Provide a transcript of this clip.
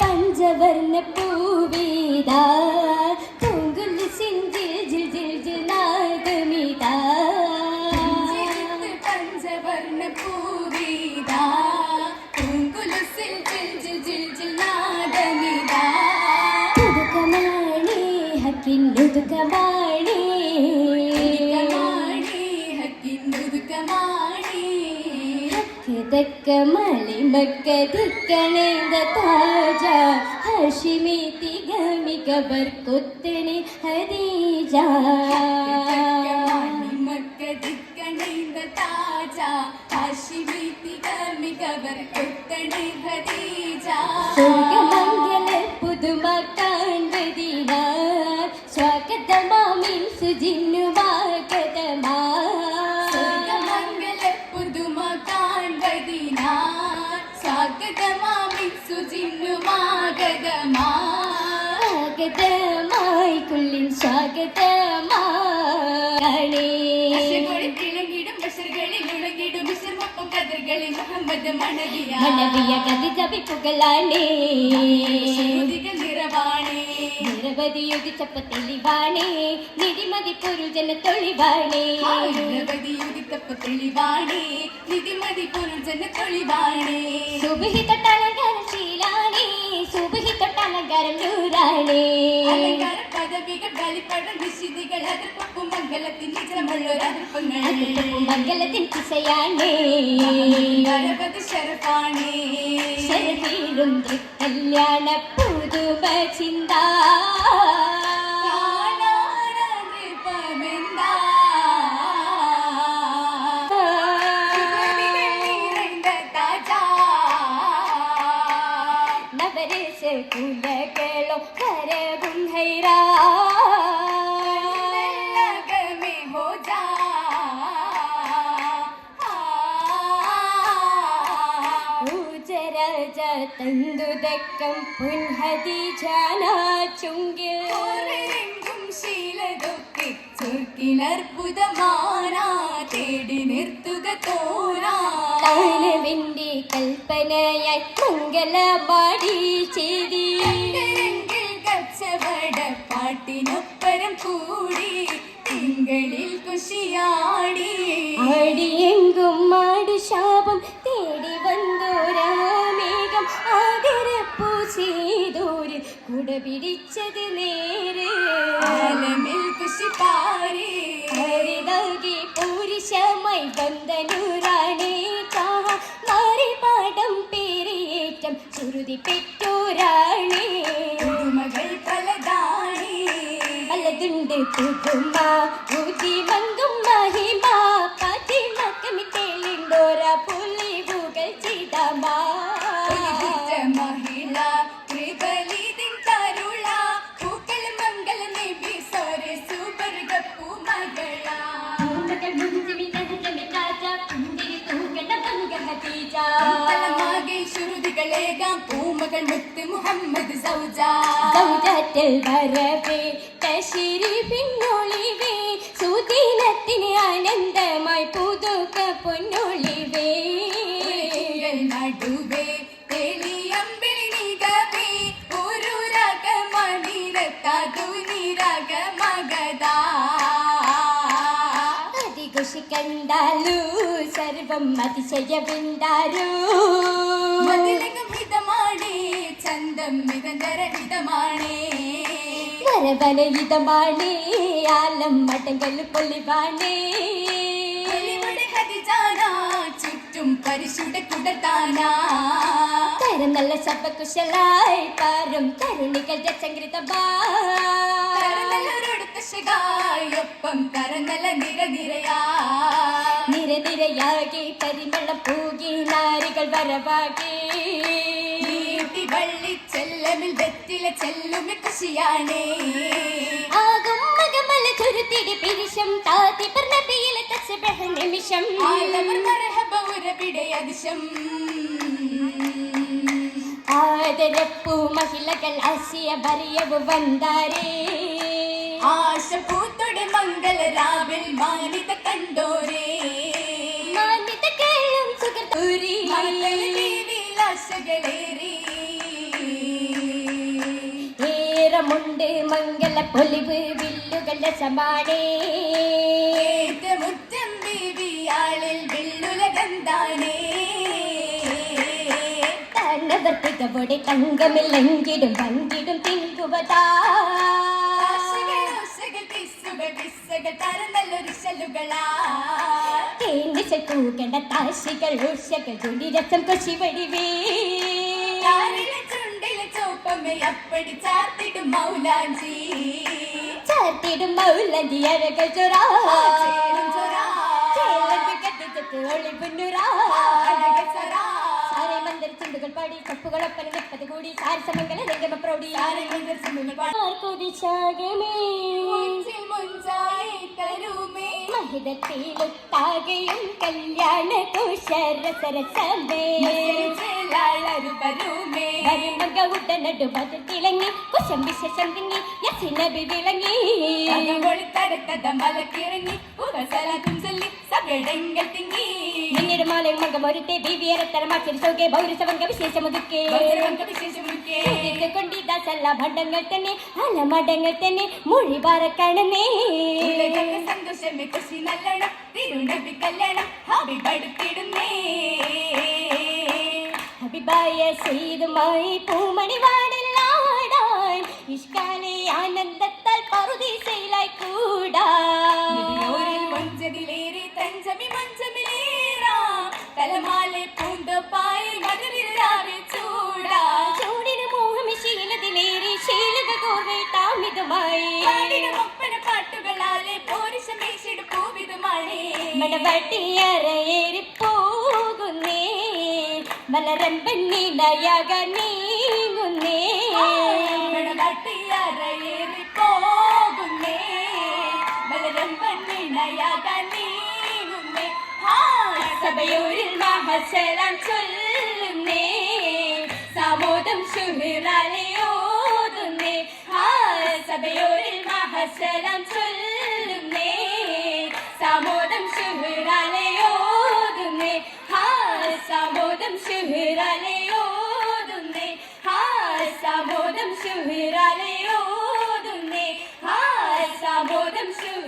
പഞ്ചവർണ പൂവേദാ കിതക്ക മലിമക്കതിക്കണേന്ത താജ. ഹഷിമി തിഗമിക ബർക്കുത്തണി ഹദീജ. ചക്കമാണി മക്കതിക്കണൈന്ത താജ, ഹാഷിമി തികമികവർ കൊത്തണി ഖദീജ. സ്വാഗതമായി കുള്ളിൻ സ്വാഗതമാണേ കതിർകളിൽ മുഹമ്മദ് മണവിയ. മണവിയ കതി ജപിപ്പുകളാണേ ശോധികൾ നിറവാണേ. നിരവധി യുഗിച്ചപ്പ തെളിവാണേ നിധിമതി പൊരുജന തൊളിവാണേ നിരവധി യുഗിത്തപ്പ തെളിവാണേ. നിധിമതി പൊരുജന തൊളിവാണേ. സുബഹി തൊട്ടലങ്കാരം ശീലാണേ സുബഹി നൂറാണേ. അലങ്കാര പദവികൾ ബലിപ്പടം നിശിതികൾ അതിർപ്പും മംഗളത്തിൻ നിജമുള്ളൊരതിർപ്പങ്ങൾ മംഗളത്തിൻ ദിശയാണേ. നരപതി ശരഫാണേ. ശരവീഴും കല്യാണ പുതുമ ചിന്ത കുലകളോ കരകും ഹൈരാ തന്തുതക്കം പുൻഹതി ചുങ്കിലെങ്കും ശീലതൊക്കെ ചുർക്കിനർബുദമാനാ തേടി നിർത്തുക തോരാ കൽപ്പനയായി മംഗലപാടി ചെയ്തി കച്ചവട പാട്ടിനൊപ്പരം കൂടി തിങ്കളിൽ കുശിയാടി. ആടിയെങ്കും മാടി ശാപം തേടി വന്നോരാമേകം ആദരപ്പൂ ചെയ്തോര്. കുട പിടിച്ചത് നേരെ ശ്രുതി പെറ്റോരാണേ. പുതുമകൾ പലതാണി. പലതുണ്ട് പുതുമ ഊതി മങ്കും മഹിമ. പാറ്റി മക്കമിട്ടേലിണ്ടോര പുലിവുകൾ ചിതമാ മഹിള ത്രിബലിതിൻ തരുള. പൂക്കൾ മംഗള നബി സോരെ സുവർഗ പൂമകള. പൂമകൾ മുഞ്ചിമി തഹജമി കാജ പുഞ്ചിരി തൂക്കണ പങ്ക ഹതീജ തലമാകെ ശ്രുതികളേകാം. പൂമകൾ മുത്ത് മുഹമ്മദ് സൗജാറ്റൽ വരവേ കശിരി പിന്നൊളിവേ സുദിനത്തിന് ആനന്ദമായി പുതുക്ക പൊന്നൊളിവേ. നടുവേ തെളിയമ്പിളി നിഗവേ ഒരു രകമണിരത്താതു നിരകമഗതാ അതിഘോഷി കണ്ടാലു സർവം അതിശയവിണ്ടാലു മതിലകം ഹിതമാണേ ചന്തം നിരന്തര ഹിതമാണേ. വരവലയിതമാണേ. ആലം മടങ്കൽ പൊലിവാണേ. ചുറ്റും പരിശുദ്ധ കുടത്താനാ. തരം നല്ല ശബ്ദകുശലായി പാരും തരുണികൾ ജസംകൃതമാ ഒപ്പം കരനല്ല നിര നിരയാ നിരനിരയാകെ പരിമള പൂകി നാരികൾ വരവാകെ. വള്ളി ചെല്ലമിൽ വെറ്റില ചെല്ലുമി കുശിയാണേ ആകും മകമല ചുരുത്തിടി പിരിശം താത്തി പർണതിയിലെ തസ്ബഹ നിമിഷം. ആലവർ മരഹബ ഉരവിടെ അതിശം. ആദരപ്പു മഹിളകൾ അസിയ ബറിയവ് വന്താരേ. ആശ പൂത്തൊടെ മംഗള രാവിൽ മാനിത കണ്ടോരേ. തൂരി മംഗളദേവിലാശകളേറി ഏറമുണ്ട് മംഗള പൊലിവ് വില്ലുകളുടെ സമാനേ മുറ്റം ബീവിയാളിൽ വില്ലുലകന്താനേ തന്നവർ തികവോടെ തങ്കമില്ലെങ്കിലും പങ്കിടും തിങ്കുവതാ ആശകൾ, കിസ്സുകൾ, കിസ്സുകൾ തരന്നല്ലൊരു ശലുകളാ തേനിസൽ പൂകണ്ട താശികൾ രസം കൊശി വടിവേ. ചുണ്ടിലെ ചോപ്പമ്മ അപ്പടി ചാത്തിടും മൗലാഞ്ചി. ചാത്തിടും മൗലാഞ്ചി അഴക ചേരും. സാരെ മന്ദിര ചുണ്ടുകൾ പാടി ചപ്പുകളൊപ്പന നിപ്പത് കൂടി സാരസമംഗല രംഗമ പ്രൗഢി. മുഞ്ചിൽ മുഞ്ചായി തരുമേ. മഹിതത്തിലൊട്ടാകയും കല്യാണ കുശരസരസമേ. ഉടനടു ബദൽ തിളങ്ങി കുശം വിശേഷം തിങ്ങി യസിനബി വിളങ്ങി കൊളിത്തരക്കഥ മലക്കിറങ്ങി ഉകസലാക്കും ചൊല്ലി സകടങ്ങൾ തിങ്ങി പിന്നീട് മാലയിൽ മംഗം ഒരുത്തെ ബീവിയരത്തര മാറ്റൊരു സൗകെ പൗരസവംഗ വിശേഷമൊതുക്കെ ഭദ്രവങ്ക വിശേഷമുക്കെ കൊണ്ടിതാ സല്ല ഭണ്ഡങ്ങൾ തന്നെ അലമടങ്ങൾ തന്നെ മൊഴി പറക്കണമേ സന്തോഷമേ കൃഷി നല്ലണം തിരുനബി കല്യാണം ഹബിബടുത്തിടുന്നേ അഭിപായ സീതുമായി പൂമണി വാടില്ലാടാൻ ഇഷ്കാലെ ആനന്ദത്താൽ പറുദീസയിലായി ഇതിനോരിൽ കൂടാ. മഞ്ചതിലേറി തഞ്ചമി മഞ്ചമിലേറാ. തലമാലെ പൂന്തപ്പായി മധുവിരാവെ ചൂടാ. ചൂടിന് മോഹമി ശീലത്തിലേറി ശീലത കോർവേ താമിതമായി. ഒപ്പന പാട്ടുകളാലെ പോരിശമേശിടു പൂവിതുമാണേ മണവട്ടിയറയേറി പോകുന്നേ മലരമ്പൻ നീലയാക നീങ്ങുന്നേ തട്ടിയറയേറി പോകുന്നേ. മലരം പന്നിണയാകാൻ നീങ്ങുന്നേ സഭയൂരിൽ മഹസലാം ചൊല്ലുന്നേ. സാമോദം ശുഹിറാലയോതുന്നേ. ആ സഭയൂരിൽ മഹസലാം ചൊല്ലുന്നേ. സബോധം ശിവരാനെ ഓതുന്നേ. ഹാ സബോധം ശിവരാനെ ഓതുന്നേ. ഹാ സബോധം ശിവ